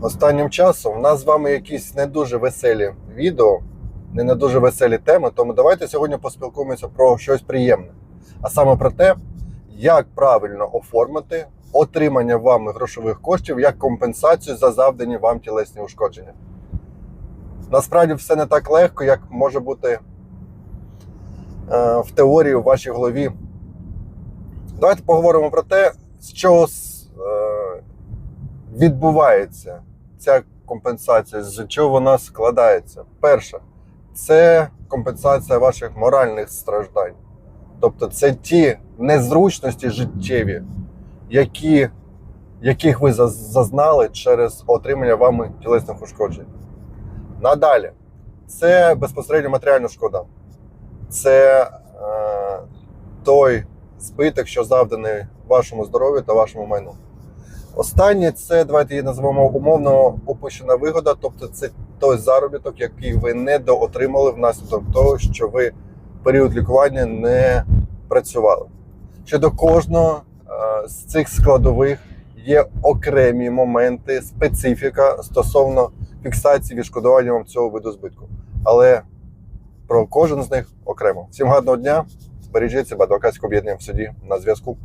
Останнім часом у нас з вами якісь не дуже веселі відео, не на дуже веселі теми. Тому давайте сьогодні поспілкуємося про щось приємне. А саме про те, як правильно оформити отримання вами грошових коштів як компенсацію за завдані вам тілесні ушкодження. Насправді все не так легко, як може бути е, в теорії у вашій голові. Давайте поговоримо про те, з чого відбувається ця компенсація, з чого вона складається. Перше, це компенсація ваших моральних страждань. Тобто, це ті незручності життєві, які, яких ви зазнали через отримання вами тілесних ушкоджень. Надалі, це безпосередньо матеріальна шкода. Це е, той збиток, що завданий вашому здоров'ю та вашому майну. Останнє це давайте її назвемо умовно опущена вигода, тобто це той заробіток, який ви не доотримали внаслідок того, що ви період лікування не працювали. Щодо кожного е, з цих складових є окремі моменти, специфіка стосовно фіксації відшкодування вам цього виду збитку. Але про кожен з них окремо. Всім гарного дня! Бережіть себе, адвокатське об'єднання в суді на зв'язку.